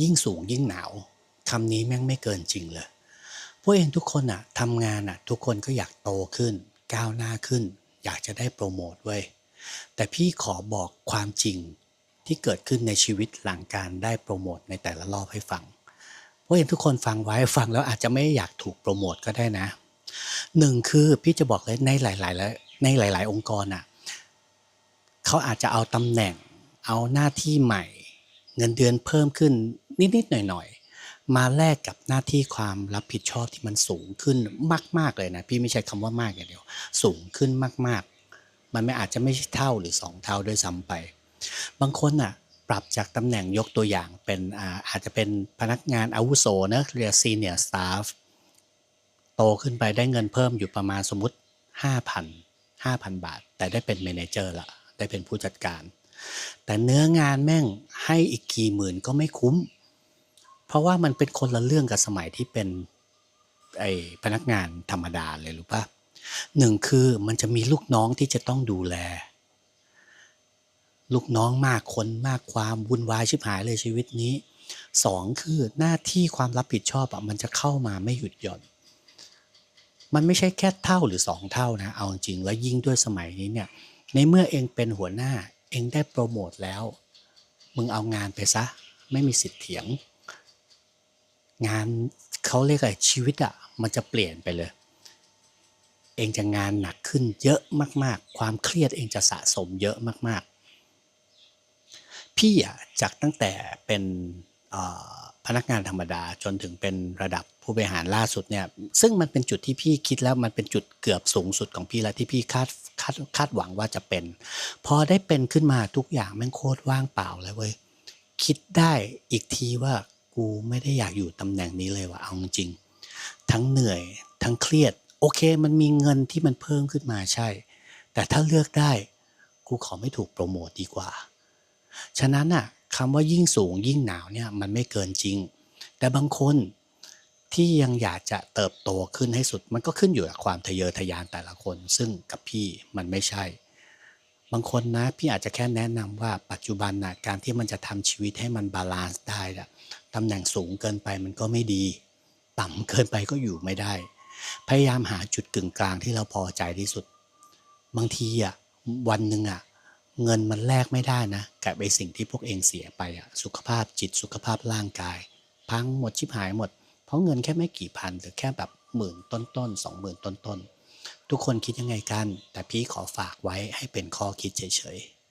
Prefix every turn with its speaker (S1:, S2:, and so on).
S1: ยิ่งสูงยิ่งหนาวคำนี้แม่งไม่เกินจริงเลยพวกเองทุกคนอะทำงานอะทุกคนก็อยากโตขึ้น ก้าวหน้าขึ้น อยากจะได้โปรโมทเว้ยแต่พี่ขอบอกความจริงที่เกิดขึ้นในชีวิตหลังการได้โปรโมทในแต่ละรอบให้ฟังพวกเองทุกคนฟังไว้ฟังแล้วอาจจะไม่อยากถูกโปรโมทก็ได้นะหนึ่งคือพี่จะบอกเลยในหลายๆและในหลาย ๆ องค์กรอะเขาอาจจะเอาตำแหน่ง เอาหน้าที่ใหม่ เงินเดือนเพิ่มขึ้น นิดๆหน่อยๆ มาแลกกับหน้าที่ความรับผิดชอบที่มันสูงขึ้นมาก ๆเลยนะพี่ไม่ใช่คำว่ามากอย่างเดียว สูงขึ้นมาก ๆ มันไม่อาจจะไม่ใช่เท่าหรือสองเท่าด้วยซ้ำไป บางคนอะปรับจากตำแหน่งยกตัวอย่างเป็นอาจจะเป็นพนักงานอาวุโสนะเรียกซีเนียร์สตาฟโตขึ้นไปได้เงินเพิ่มอยู่ประมาณสมมติ 5,000 5,000 บาท แต่ได้เป็นเมนเจอร์ละได้เป็นผู้จัดการ แต่เนื้องานแม่งให้อีกกี่หมื่นก็ไม่คุ้ม เพราะว่ามันเป็นคนละเรื่องกับสมัยที่เป็นไอพนักงานธรรมดาเลยรู้ปะหนึ่งคือมันจะมีลูกน้องที่จะต้องดูแล ลูกน้องมากคนมากความวุ่นวายชิบหายเลยชีวิตนี้สองคือหน้าที่ความรับผิดชอบอะมันจะเข้ามาไม่หยุดหย่อน มันไม่ใช่แค่เท่าหรือสองเท่านะเอาจริงแล้วยิ่งด้วยสมัยนี้เนี่ย ในเมื่อเองเป็นหัวหน้าเองได้โปรโมทแล้ว มึงเอางานไปซะ ไม่มีสิทธิ์เถียง งานเขาเรียกอะไรชีวิตอะมันจะเปลี่ยนไปเลย เองจะงานหนักขึ้นเยอะมาก ๆ ความเครียดเองจะสะสมเยอะมาก ๆ พี่อะจากตั้งแต่เป็นพนักงานธรรมดาจนถึงเป็นระดับผู้บริหารล่าสุดเนี่ยซึ่งมันเป็นจุดที่พี่คิดแล้วมันเป็นจุดเกือบสูงสุดของพี่แล้วที่พี่คาดคาดคาดหวังว่าจะเป็น พอได้เป็นขึ้นมาทุกอย่างแม่งโคตรว่างเปล่าเลยเว้ยคิดได้อีกทีว่า กูไม่ได้อยากอยู่ตำแหน่งนี้เลยว่ะเอาจริง ทั้งเหนื่อย ทั้งเครียด โอเค มันมีเงินที่มันเพิ่มขึ้นมาใช่ แต่ถ้าเลือกได้ กูขอไม่ถูกโปรโมทดีกว่า ฉะนั้นน่ะคำว่ายิ่งสูงยิ่งหนาวเนี่ยมันไม่เกินจริง แต่บางคนที่ยังอยากจะเติบโตขึ้นให้สุด มันก็ขึ้นอยู่กับความทะเยอทะยานแต่ละคน ซึ่งกับพี่มันไม่ใช่ บางคนนะพี่อาจจะแค่แนะนำว่าปัจจุบันนะการที่มันจะทำชีวิตให้มันบาลานซ์ได้นะตำแหน่งสูงเกินไปมันก็ไม่ดี ต่ำเกินไปก็อยู่ไม่ได้ พยายามหาจุดกึ่งกลางที่เราพอใจที่สุด บางทีอะวันหนึ่งอะเงินมันแลกไม่ได้นะกับไอสิ่งที่พวกเองเสียไปอะสุขภาพจิตสุขภาพร่างกาย พังหมดชิบหายหมด เพราะเงินแค่ไม่กี่พันหรือแค่แบบหมื่นต้นๆสองหมื่นต้นๆ ทุกคนคิดยังไงกัน แต่พี่ขอฝากไว้ให้เป็นข้อคิดเฉยๆ